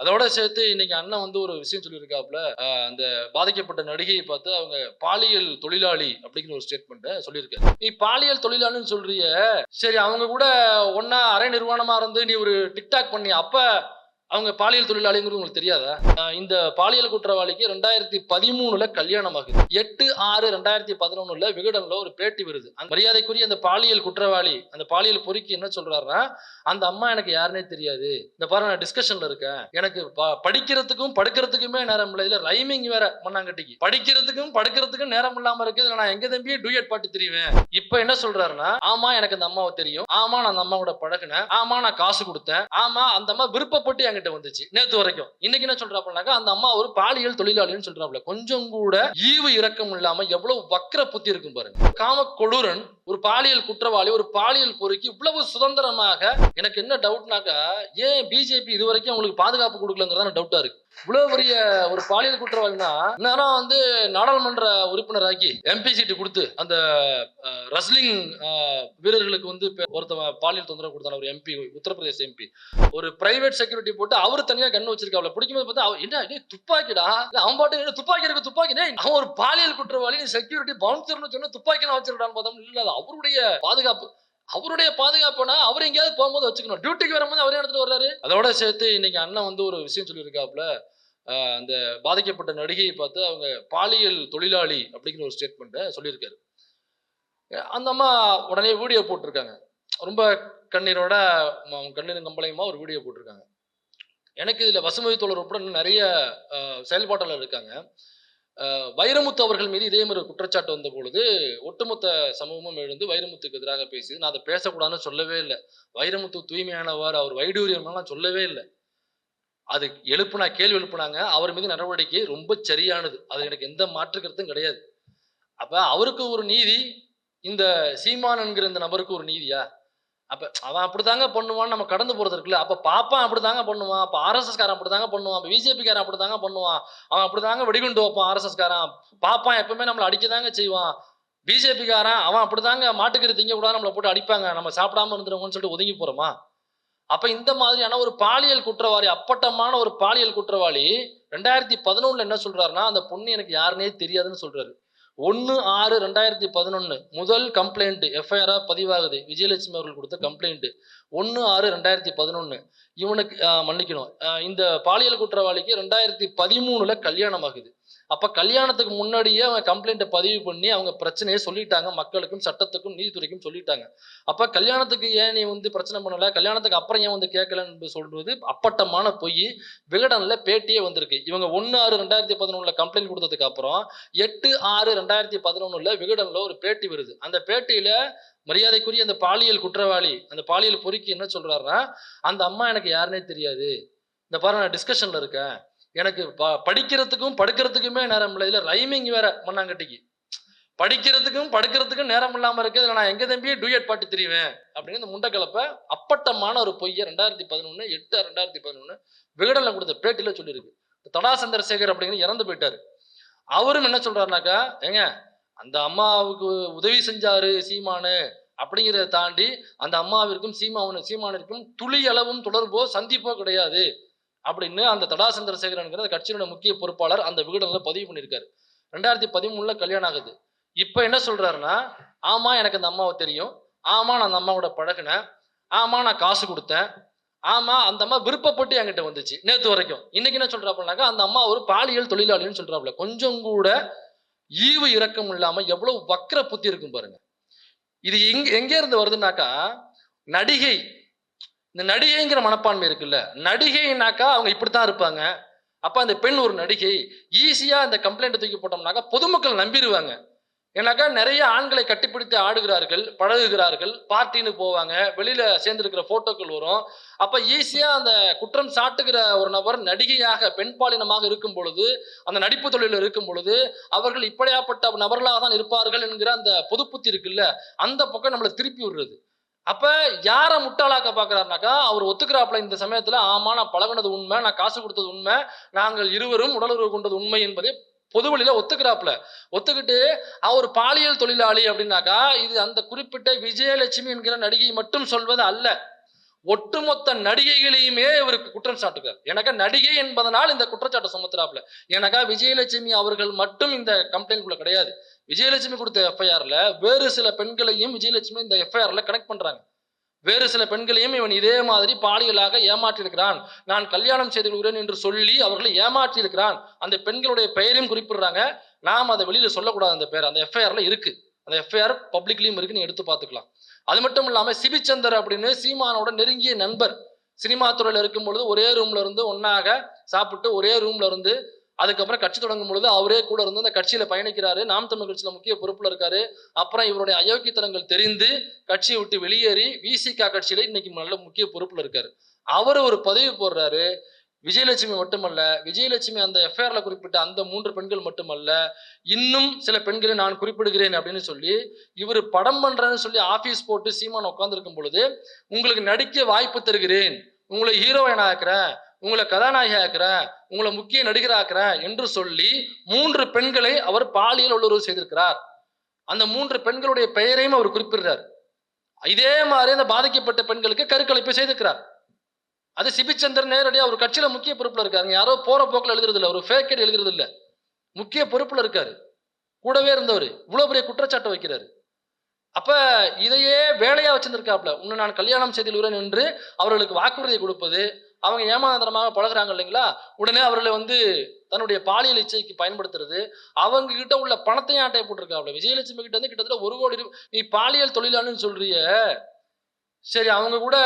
அதோட சேர்த்து இன்னைக்கு அண்ணன் வந்து ஒரு விஷயம் சொல்லியிருக்காப்புல அந்த பாதிக்கப்பட்ட நடிகையை பார்த்து அவங்க பாலியல் தொழிலாளி அப்படிங்கிற ஒரு ஸ்டேட்மெண்ட்டை சொல்லியிருக்காரு. நீ பாலியல் தொழிலாளின்னு சொல்றிய சரி அவங்க கூட ஒன்னா அரை நிர்வாணமா இருந்து நீ ஒரு டிக்டாக் பண்ணி அப்ப அவங்க பாலியல் தொழிலாளிங்கிறது உங்களுக்கு தெரியாதா? இந்த பாலியல் குற்றவாளிக்கு ரெண்டாயிரத்தி பதிமூணுல கல்யாணம் ஆகுது எட்டு ஆறு ரெண்டாயிரத்தி பதினொன்னுல விகடன்ல ஒரு பேட்டி வருது. அந்த மரியாதைக்குரிய அந்த பாலியல் குற்றவாளி அந்த பாலியல் பொறுக்கி என்ன சொல்றாருன்னா அந்த அம்மா எனக்கு யாருனே தெரியாது. இந்த பாரு நான் டிஸ்கஷன்ல இருக்கேன். எனக்கு ப- படிக்கிறதுக்கும் படுக்கிறதுக்குமே நேரம் இல்லை. இதுல ரைமிங் வேற மண்ணாங்கட்டிக்கு. படிக்கிறதுக்கும் படுக்கிறதுக்கும் நேரம் இல்லாம இருக்கு. இதுல நான் எங்க தம்பியே டூயட் பாட்டு தெரியுவேன் இப்ப என்ன சொல்றாருன்னா ஆமா எனக்கு அந்த அம்மாவை தெரியும். ஆமா நான் அந்த அம்மாவோட பழகினேன். ஆமா நான் காசு கொடுத்தேன். ஆமா அந்த அம்மா விருப்பப்பட்டு என்கிட்ட வந்துச்சு. நேத்து வரைக்கும். இன்னைக்கு என்ன சொல்றாப்புனாக்கா அந்த அம்மா ஒரு பாலியல் தொழிலாளின்னு சொல்றாப்புல. கொஞ்சம் கூட ஈவு இரக்கம் இல்லாம எவ்வளவு வக்கர புத்தி இருக்கும் பாருங்க. காம கொடூரன் ஒரு பாலியல் குற்றவாளி ஒரு பாலியல் பொறுக்கி இவ்வளவு சுதந்திரமாக எனக்கு என்ன டவுட்னாக்கா ஏன் பிஜேபி இது வரைக்கும் அவங்களுக்கு பாதுகாப்பு கொடுக்கலங்கிறதா டவுட்டா இருக்கு. இவ்வளவு பெரிய ஒரு பாலியல் குற்றவாளினா நேரம் வந்து நாடாளுமன்ற உறுப்பினராக்கி எம்பி சீட்டு கொடுத்து அந்த ரஸ்லிங் வீரர்களுக்கு வந்து இப்ப ஒருத்தவன் பாலியல் தொந்தரவு கொடுத்தான ஒரு எம்பி உத்தரப்பிரதேச எம்பி ஒரு பிரைவேட் செக்யூரிட்டி போட்டு அவர் தனியா கண்ணு வச்சிருக்காப்ல. பிடிக்கும்போது பார்த்தா என்ன துப்பாக்கிடா? அவன் பாட்டு துப்பாக்கி இருக்கு துப்பாக்கி? அவன் ஒரு பாலியல் குற்றவாளி செக்யூரிட்டி பவுன்சர்னு சொன்னா துப்பாக்கி வச்சிருக்கான்னு பார்த்தோம். இல்ல அவருடைய பாதுகாப்பு அவருடைய பாதுகாப்புனா அவர் எங்கேயாவது போகும்போது வச்சுக்கணும். டியூட்டிக்கு வரும்போது அவரே எடுத்துட்டு வர்றாரு. அதோட சேர்த்து இன்னைக்கு அண்ணன் வந்து ஒரு விஷயம் சொல்லியிருக்காப்புல ஆஹ் அந்த பாதிக்கப்பட்ட நடிகையை பார்த்து அவங்க பாலியல் தொழிலாளி அப்படிங்கிற ஒரு ஸ்டேட்மெண்ட்டை சொல்லியிருக்காரு. அந்த அம்மா உடனே வீடியோ போட்டிருக்காங்க. ரொம்ப கண்ணீரோட கண்ணீரும் கம்பளையுமா ஒரு வீடியோ போட்டிருக்காங்க. எனக்கு இதில் வசுமதி தோழர் உட்பட இன்னும் நிறைய செயல்பாட்டில் இருக்காங்க. வைரமுத்து அவர்கள் மீது இதே மாதிரி ஒரு குற்றச்சாட்டு வந்த பொழுது ஒட்டுமொத்த சமூகமும் எழுந்து வைரமுத்துக்கு எதிராக பேசி நான் அதை பேசக்கூடாதுன்னு சொல்லவே இல்லை. வைரமுத்து தூய்மையானவர் அவர் வைடூரியம்லாம் சொல்லவே இல்லை. அது எழுப்புனா கேள்வி எழுப்புனாங்க. அவர் மீது நடவடிக்கை ரொம்ப சரியானது. அது எனக்கு எந்த மாற்று கருத்தும் கிடையாது. அப்ப அவருக்கு ஒரு நீதி இந்த சீமான் என்கிற இந்த நபருக்கு ஒரு நீதியா? அப்ப அவன் அப்படித்தாங்க பண்ணுவான்னு நம்ம கடந்து போறது இருக்குல்ல. அப்ப பாப்பான் அப்படித்தாங்க பண்ணுவான். அப்ப ஆர்எஸ்எஸ் காரன் அப்படித்தாங்க பண்ணுவான். அப்ப பிஜேபி காரன் அப்படித்தாங்க பண்ணுவான். அவன் அப்படித்தாங்க வெடிகுண்டு வைப்பான் ஆர்எஸ்எஸ் காரன் பாப்பான் எப்பவுமே நம்மளை அடிக்கதாங்க செய்வான். பிஜேபி காரன் அவன் அப்படித்தாங்க மாட்டுக்கறி திங்க கூடாது நம்மளை போட்டு அடிப்பாங்க. நம்ம சாப்பிடாம இருந்துருவோம்னு சொல்லிட்டு ஒதுங்கி போறோமா? அப்ப இந்த மாதிரியான ஒரு பாலியல் குற்றவாளி அப்பட்டமான ஒரு பாலியல் குற்றவாளி ரெண்டாயிரத்தி பதினொன்னுல என்ன சொல்றாருன்னா அந்த பொண்ணு எனக்கு யாருன்னே தெரியாதுன்னு சொல்றாரு. ஒன்று ஆறு ரெண்டாயிரத்தி பதினொன்று முதல் கம்ப்ளைண்ட் எஃப்ஐஆராக பதிவாகுது. விஜயலட்சுமி அவர்கள் கொடுத்த கம்ப்ளைண்ட்டு ஒன்று ஆறு ரெண்டாயிரத்தி பதினொன்று இவனுக்கு மன்னிக்கணும். இந்த பாலியல் குற்றவாளிக்கு ரெண்டாயிரத்தி பதிமூணில் கல்யாணம் ஆகுது அப்போ கல்யாணத்துக்கு முன்னாடியே அவங்க கம்ப்ளைண்ட்டை பதிவு பண்ணி அவங்க பிரச்சனையை சொல்லிட்டாங்க. மக்களுக்கும் சட்டத்துக்கும் நீதித்துறைக்கும் சொல்லிட்டாங்க. அப்போ கல்யாணத்துக்கு ஏன் நீ வந்து பிரச்சனை பண்ணலை? கல்யாணத்துக்கு அப்புறம் ஏன் வந்து கேட்கலன்னு சொல்றது அப்பட்டமான பொய். விகடனில் பேட்டியே வந்திருக்கு. இவங்க ஒன்று ஆறு ரெண்டாயிரத்தி பதினொன்றில் கம்ப்ளைண்ட் கொடுத்ததுக்கு அப்புறம் எட்டு ஆறு ரெண்டாயிரத்தி பதினொன்னுல விகடனில் ஒரு பேட்டி வருது. அந்த பேட்டியில் மரியாதைக்குரிய அந்த பாலியல் குற்றவாளி அந்த பாலியல் பொறுக்கி என்ன சொல்றாருன்னா அந்த அம்மா எனக்கு யாருனே தெரியாது. இந்த பாரு நான் டிஸ்கஷன்ல இருக்கேன். எனக்கு ப- படிக்கிறதுக்கும் படுக்கிறதுக்குமே நேரம் இல்லை. இதில் ரைமிங் வேற மண்ணாங்கட்டிக்கு. படிக்கிறதுக்கும் படுக்கிறதுக்கும் நேரம் இல்லாமல் இருக்குது நான் எங்க தம்பியே டூயட் பாட்டு தெரியுவேன் அப்படின்னு இந்த முண்டக்கலப்பை அப்பட்டமான ஒரு பொய்யை ரெண்டாயிரத்தி பதினொன்று எட்டு ரெண்டாயிரத்தி பதினொன்று விகடனில் கொடுத்த பேட்டியில் சொல்லியிருக்கு. தடா சந்திரசேகர் அப்படிங்கிற இறந்து போயிட்டாரு. அவரும் என்ன சொல்றாருனாக்கா ஏங்க அந்த அம்மாவுக்கு உதவி செஞ்சாரு சீமானு அப்படிங்கிறத தாண்டி அந்த அம்மாவிற்கும் சீமாவனு சீமானிற்கும் துளி அளவும் தொடர்போ சந்திப்போ கிடையாது. அப்படின்னு அந்த தடா சந்திரசேகரனுங்கிற கட்சியினுடைய முக்கிய பொறுப்பாளர் அந்த விகடனில் பதிவு பண்ணியிருக்காரு. ரெண்டாயிரத்தி பதிமூணுல கல்யாணம் ஆகுது. இப்போ என்ன சொல்றாருன்னா ஆமா எனக்கு அந்த அம்மாவை தெரியும். ஆமா நான் அந்த அம்மாவோட பழகினேன். ஆமா நான் காசு கொடுத்தேன். ஆமா அந்த அம்மா விருப்பப்பட்டு என்கிட்ட வந்துச்சு நேற்று வரைக்கும். இன்னைக்கு என்ன சொல்றாப்புனாக்கா அந்த அம்மா ஒரு பாலியல் தொழிலாளின்னு சொல்றாப்புல. கொஞ்சம் கூட ஈவு இரக்கம் இல்லாம எவ்வளவு வக்கர புத்தி இருக்கும் பாருங்க. இது எங்க எங்க இருந்து வருதுன்னாக்கா நடிகை இந்த நடிகைங்கிற மனப்பான்மை இருக்குல்ல. நடிகைனாக்கா அவங்க இப்படித்தான் இருப்பாங்க. அப்ப அந்த பெண் ஒரு நடிகை. ஈஸியா அந்த கம்ப்ளைண்ட் தூக்கி போட்டோம்னாக்கா பொதுமக்கள் நம்பிடுவாங்க. ஏன்னாக்கா நிறைய ஆண்களை கட்டிப்பிடித்து ஆடுகிறார்கள் பழகுகிறார்கள் பார்ட்டின்னு போவாங்க. வெளியில சேர்ந்திருக்கிற போட்டோக்கள் வரும். அப்ப ஈஸியா அந்த குற்றம் சாட்டுகிற ஒரு நபர் நடிகையாக பெண் பாலினமாக இருக்கும் பொழுது அந்த நடிப்பு தொழிலில் இருக்கும் பொழுது அவர்கள் இப்படியாப்பட்ட நபர்களாக தான் இருப்பார்கள் என்கிற அந்த பொதுப்புத்தி இருக்குல்ல. அந்த பக்கம் நம்மளை திருப்பி விடுறது. அப்ப யாரை முட்டாளாக்க பாக்குறாருனாக்கா அவர் ஒத்துக்கிறாப்புல இந்த சமயத்துல ஆமா நான் பழகுனது உண்மை நான் காசு கொடுத்தது உண்மை நாங்கள் இருவரும் உடலுறவு கொண்டது உண்மை என்பதை பொது வழியில ஒத்துக்கிறாப்புல. ஒத்துக்கிட்டு அவர் பாலியல் தொழிலாளி அப்படின்னாக்கா இது அந்த குறிப்பிட்ட விஜயலட்சுமி என்கிற நடிகை மட்டும் சொல்வது அல்ல. ஒட்டுமொத்த நடிகைகளையுமே இவருக்கு குற்றம் சாட்டுகிறார். எனக்கா நடிகை என்பதனால் இந்த குற்றச்சாட்டை சுமத்துறாப்ல எனக்கா விஜயலட்சுமி அவர்கள் மட்டும் இந்த கம்ப்ளைண்ட்குள்ள கிடையாது. விஜயலட்சுமி கொடுத்த எஃப்ஐஆர்ல வேறு சில பெண்களையும் விஜயலட்சுமி இந்த எஃப்ஐஆர்ல கனெக்ட் பண்றாங்க. வேறு சில பெண்களையும் இவன் இதே மாதிரி பாலியலாக ஏமாற்றியிருக்கிறான். நான் கல்யாணம் செய்து கொள்கிறேன் என்று சொல்லி அவர்களை ஏமாற்றி இருக்கிறான் அந்த பெண்களுடைய பெயரையும் குறிப்பிடுறாங்க. நாம் அதை வெளியில சொல்லக்கூடாது அந்த பேர். அந்த எஃப்ஐஆர்ல இருக்கு. அந்த எஃப்ஐஆர் பப்ளிக்லயும் இருக்கு. நீ எடுத்து பார்த்துக்கலாம். அது மட்டும் இல்லாம சிபிச்சந்தர் அப்படின்னு சீமானோட நெருங்கிய நண்பர். சினிமா துறையில இருக்கும் பொழுது ஒரே ரூம்ல இருந்து ஒன்னாக சாப்பிட்டு ஒரே ரூம்ல இருந்து அதுக்கப்புறம் கட்சி தொடங்கும் பொழுது அவரே கூட இருந்து அந்த கட்சியில பயணிக்கிறாரு. நாம் தமிழ் கட்சியில முக்கிய பொறுப்புல இருக்காரு. அப்புறம் இவருடைய அயோக்கியத்தனங்கள் தெரிந்து கட்சியை விட்டு வெளியேறி விசிகா கட்சியில இன்னைக்கு நல்ல முக்கிய பொறுப்புல இருக்காரு. அவர் ஒரு பதவி போடுறாரு. விஜயலட்சுமி மட்டுமல்ல விஜயலட்சுமி அந்த எஃப்ஐஆர்ல குறிப்பிட்ட அந்த மூன்று பெண்கள் மட்டுமல்ல இன்னும் சில பெண்களை நான் குறிப்பிடுகிறேன் அப்படின்னு சொல்லி இவர் படம் பண்றேன்னு சொல்லி ஆபீஸ் போட்டு சீமான் உட்கார்ந்திருக்கும் பொழுது உங்களுக்கு நடிக்க வாய்ப்பு தருகிறேன். உங்களை ஹீரோயின் ஆக்குறேன். உங்களை கதாநாயகி ஆக்குறேன் உங்களை முக்கிய நடிகராக்குறேன் என்று சொல்லி மூன்று பெண்களை அவர் பாலியல் உள்ளுறவு செய்திருக்கிறார். அந்த மூன்று பெண்களுடைய பெயரையும் அவர் குறிப்பிடுறார். இதே மாதிரி அந்த பாதிக்கப்பட்ட பெண்களுக்கு கருக்கலைப்பு செய்திருக்கிறார். அது சிபிச்சந்திரன் நேரடியாக ஒரு கட்சியில முக்கிய பொறுப்புல இருக்காருங்க யாரோ போற போக்கில் எழுதுறது இல்லை ஒரு ஃபேக்கெட் எழுதுறது இல்லை முக்கிய பொறுப்புல இருக்காரு. கூடவே இருந்தவர். இவ்வளவு பெரிய குற்றச்சாட்டை வைக்கிறாரு. அப்ப இதையே வேலையா வச்சிருந்திருக்காப்ல உன்னை நான் கல்யாணம் செய்துள்ளேன் என்று அவர்களுக்கு வாக்குறுதியை கொடுப்பது அவங்க ஏமாந்தரமாக பழகுறாங்க இல்லைங்களா? உடனே அவர்களை வந்து தன்னுடைய பாலியல் இச்சைக்கு பயன்படுத்துறது அவங்க கிட்ட உள்ள பணத்தையும் ஆட்டையை போட்டிருக்காப்ல. விஜயலட்சுமி கிட்ட வந்து கிட்டத்தட்ட ஒரு கோடி நீ பாலியல் தொழிலாளன்னு சொல்றிய. சரி அவங்க கூட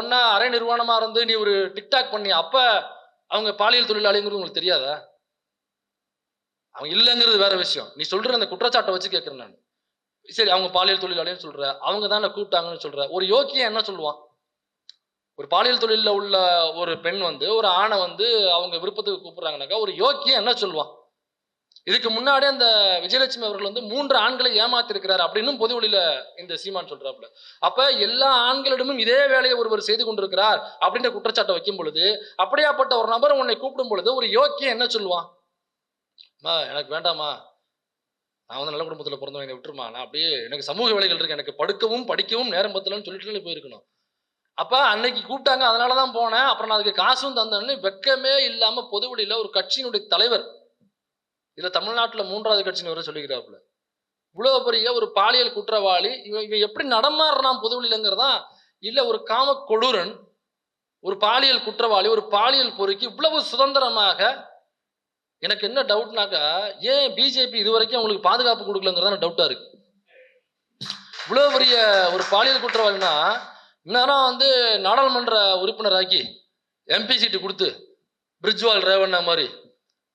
ஒன்னா அரை நிர்வாணமா இருந்து நீ ஒரு டிக்டாக் பண்ணி அப்ப அவங்க பாலியல் தொழிலாளிங்கிறது உங்களுக்கு தெரியாதா? அவங்க இல்லைங்கிறது வேற விஷயம். நீ சொல்ற அந்த குற்றச்சாட்டை வச்சு கேட்கிறேன் நான். சரி அவங்க பாலியல் தொழிலாளின்னு சொல்ற அவங்க தானே கூப்பிட்டாங்கன்னு சொல்ற. ஒரு யோக்கியம் என்ன சொல்லுவான்? ஒரு பாலியல் தொழிலில் உள்ள ஒரு பெண் வந்து ஒரு ஆணை வந்து அவங்க விருப்பத்துக்கு கூப்பிடுறாங்கனாக்கா ஒரு யோக்கியம் என்ன சொல்லுவான்? இதுக்கு முன்னாடி அந்த விஜயலட்சுமி அவர்கள் வந்து மூன்று ஆண்களை ஏமாத்திருக்கிறார் அப்படின்னும் பொது வழியில இந்த சீமான் சொல்றாப்புல. அப்ப எல்லா ஆண்களிடமும் இதே வேலையை ஒருவர் செய்து கொண்டிருக்கிறார் அப்படின்ற குற்றச்சாட்டை வைக்கும் பொழுது அப்படியாப்பட்ட ஒரு நபர் உன்னை கூப்பிடும் பொழுது ஒரு யோக்கியம் என்ன சொல்லுவான்? அம்மா எனக்கு வேண்டாமா நான் வந்து நல்ல குடும்பத்தில் பிறந்தவன் என்னை விட்டுருமா? நான் அப்படியே எனக்கு சமூக வேலைகள் இருக்கு. எனக்கு படுக்கவும் படிக்கவும் நேரம் பத்தலன்னு சொல்லிட்டு போயிருக்கணும். அப்போ அன்னைக்கு கூப்பிட்டாங்க அதனால தான் போனேன். அப்புறம் நான் அதுக்கு காசும் தந்தேன்னு வெக்கமே இல்லாமல் பொதுவெளியில் ஒரு கட்சியினுடைய தலைவர் இதில் தமிழ்நாட்டில் மூன்றாவது கட்சின்னு வர சொல்லிக்கிறாப்புல இவ்வளோ பெரிய ஒரு பாலியல் குற்றவாளி இவன் இவன் எப்படி நடமாறுறான் பொதுவெளியிலங்கிறதான் இல்லை ஒரு காம கொடூரன் ஒரு பாலியல் குற்றவாளி ஒரு பாலியல் பொறுக்கி இவ்வளவு சுதந்திரமாக எனக்கு என்ன டவுட்னாக்கா ஏன் பிஜேபி இது வரைக்கும் அவங்களுக்கு பாதுகாப்பு கொடுக்கலங்கிறதான டவுட்டாக இருக்கு. இவ்வளோ பெரிய ஒரு பாலியல் குற்றவாளினா இந்நேரம் வந்து நாடாளுமன்ற உறுப்பினராக்கி எம்பி சீட்டு கொடுத்து பிரிட்ஜ்வால் ரேவண்ணா மாதிரி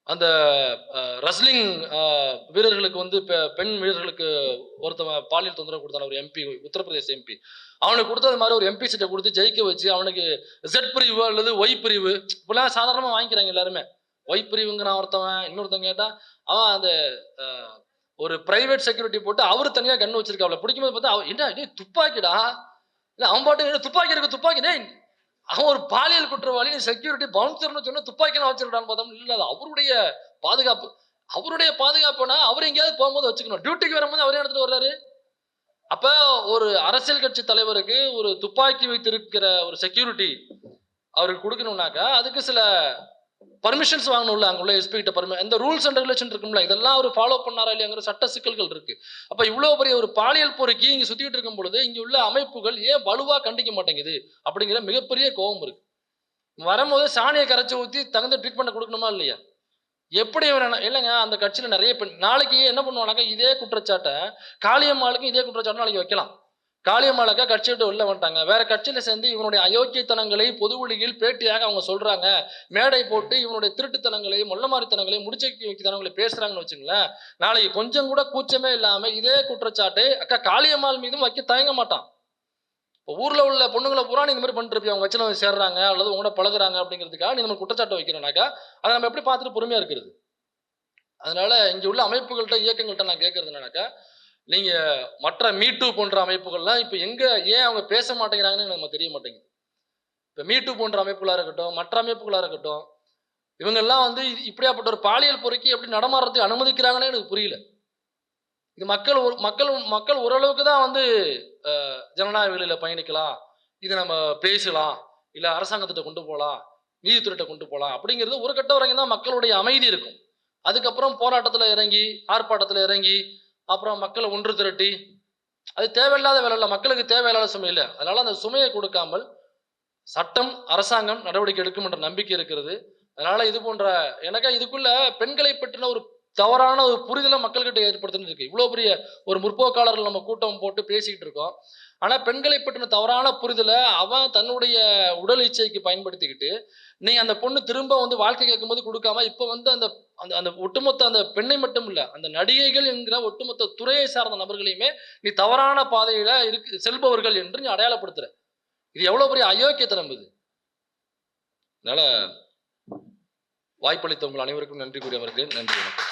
அந்த ரஸ்லிங் வீரர்களுக்கு வந்து பெ- பெண் வீரர்களுக்கு ஒருத்தவன் பாலியல் தொந்தரவு கொடுத்தான ஒரு எம்பி உத்தரப்பிரதேச எம்பி அவனுக்கு கொடுத்தது மாதிரி ஒரு எம்பி சீட்டை கொடுத்து ஜெயிக்க வச்சு அவனுக்கு ஜெட் பிரிவு அல்லது ஒய் பிரிவு இப்பெல்லாம் சாதாரணமாக வாங்கிக்கிறாங்க எல்லாருமே. ஒய் பிரிவுங்கிறான் ஒருத்தவன் இன்னொருத்தன் கேட்டால் அவன் அந்த ஒரு பிரைவேட் செக்யூரிட்டி போட்டு அவர் தனியாக கண்ணு வச்சிருக்காப்ல. பிடிக்கும்போது பார்த்தா அவன் என்ன துப்பாக்கிடா? இல்லை அவன் பாட்டு துப்பாக்கி இருக்கு துப்பாக்கி. டேய் அவன் ஒரு பாலியல் குற்றவாளி செக்யூரிட்டி பவுன்சர்னு சொன்னா துப்பாக்கி வச்சிருக்கான்னு பார்த்தோம் இல்லை அது அவருடைய பாதுகாப்பு அவருடைய பாதுகாப்புனா அவர் எங்கேயாவது போகும்போது வச்சுக்கணும். டியூட்டிக்கு வரும்போது அவரே எடுத்துட்டு வர்றாரு. அப்ப ஒரு அரசியல் கட்சி தலைவருக்கு ஒரு துப்பாக்கி வைத்திருக்கிற ஒரு செக்யூரிட்டி அவருக்கு கொடுக்கணும்னாக்கா அதுக்கு சில பர்மிஷன்ஸ் வாங்கணும்ல அங்குள்ள எஸ்பி கிட்ட பர்மி இந்த ரூல்ஸ் அண்ட் ரெகுலேஷன் இருக்கும்ல இதெல்லாம் அவர் ஃபாலோ பண்ணாரா இல்லையாங்கிற சட்ட சிக்கல்கள் இருக்கு. அப்ப இவ்வளவு பெரிய ஒரு பாலியல் போருக்கு இங்க சுத்திட்டு இருக்கும் பொழுது இங்கே உள்ள அமைப்புகள் ஏன் வலுவா கண்டிக்க மாட்டேங்குது? அப்படிங்கிற மிகப்பெரிய கோபம் இருக்கு. வரும்போது சாணியை கரைச்சி ஊற்றி தகுந்த ட்ரீட்மெண்ட் கொடுக்கணுமா இல்லையா? எப்படி இவன் இல்லைங்க அந்த கட்சியில நிறைய பெண் நாளைக்கு என்ன பண்ணுவானாக்கா இதே குற்றச்சாட்டை காளியம்மாளுக்கும் இதே குற்றச்சாட்டை நாளைக்கு வைக்கலாம். காளியம்மாளுக்கா கட்சி விட்டு உள்ள வந்துட்டாங்க. வேற கட்சியில சேர்ந்து இவனுடைய அயோக்கியத்தனங்களை பொது வழியில் பேட்டியாக அவங்க சொல்றாங்க. மேடை போட்டு இவனுடைய திருட்டுத்தனங்களையும் மொல்லமாரித்தனங்களையும் முடிச்சத்தனங்களை பேசுறாங்கன்னு வச்சுங்களேன் நாளைக்கு கொஞ்சம் கூட கூச்சமே இல்லாம இதே குற்றச்சாட்டை அக்கா காளியம்மாள் மீதும் வைக்க தயங்க மாட்டான். இப்போ ஊர்ல உள்ள பொண்ணுங்களை பூரா நீ இந்த மாதிரி பண்ணிருப்பியா அவங்க வச்சு சேர்றாங்க அல்லது உங்களோட பழகுறாங்க அப்படிங்கிறதுக்காக நீ நம்ம குற்றச்சாட்டை வைக்கிறோம்னாக்கா அதை நம்ம எப்படி பார்த்துட்டு பொறுமையா இருக்கிறது? அதனால இங்க உள்ள அமைப்புகள்கிட்ட இயக்கங்கள்கிட்ட நான் கேட்கறது என்னன்னாக்கா நீங்க மற்ற மீட்டு போன்ற அமைப்புகள்லாம் இப்போ எங்க ஏன் அவங்க பேச மாட்டேங்கிறாங்கன்னு நமக்கு தெரிய மாட்டேங்குது. இப்போ மீட்டு போன்ற அமைப்புகளா இருக்கட்டும் மற்ற அமைப்புகளா இருக்கட்டும் இவங்கெல்லாம் வந்து இது- இப்படியாப்பட்ட ஒரு பாலியல் பொறுக்கி எப்படி நடமாடுறதுக்கு அனுமதிக்கிறாங்கன்னு எனக்கு புரியல. இது மக்கள் ஒரு- மக்கள் மக்கள் ஓரளவுக்கு தான் வந்து ஜனநாயக வழியில பயணிக்கலாம். இதை நம்ம பேசலாம். இல்லை அரசாங்கத்திட்ட கொண்டு போகலாம் நீதித்துறையிட்ட கொண்டு போகலாம் அப்படிங்கிறது ஒரு கட்ட வரைக்கும் தான் மக்களுடைய அமைதி இருக்கும். அதுக்கப்புறம் போராட்டத்தில் இறங்கி ஆர்ப்பாட்டத்தில் இறங்கி அப்புறம் மக்களை ஒன்று திரட்டி அது தேவையில்லாத வேலை இல்லை மக்களுக்கு தேவையில்லாத சுமை இல்லை. அதனால அந்த சுமையை கொடுக்காமல் சட்டம் அரசாங்கம் நடவடிக்கை எடுக்கும் என்ற நம்பிக்கை இருக்கிறது. அதனால இது போன்ற எனக்கா இதுக்குள்ள பெண்களை பற்றின ஒரு தவறான ஒரு புரிதலை மக்கள்கிட்ட ஏற்படுத்தின்னு இருக்கு. இவ்வளோ பெரிய ஒரு முற்போக்காளர்கள் நம்ம கூட்டம் போட்டு பேசிக்கிட்டு இருக்கோம். ஆனால் பெண்களை பற்றின தவறான புரிதலை அவன் தன்னுடைய உடல் இச்சைக்கு பயன்படுத்திக்கிட்டு நீ அந்த பொண்ணு திரும்ப வந்து வாழ்க்கை கேட்கும்போது கொடுக்காம இப்போ வந்து அந்த அந்த அந்த ஒட்டுமொத்த அந்த பெண்ணை மட்டும் இல்லை அந்த நடிகைகள் என்கிற ஒட்டுமொத்த துறையை சார்ந்த நபர்களையுமே நீ தவறான பாதையில இருக்கு செல்பவர்கள் என்று நீ அடையாளப்படுத்துற. இது எவ்வளோ பெரிய அயோக்கியத்தனம் இது. அதனால வாய்ப்பளித்த உங்கள் அனைவருக்கும் நன்றி கூறி நன்றி வணக்கம்.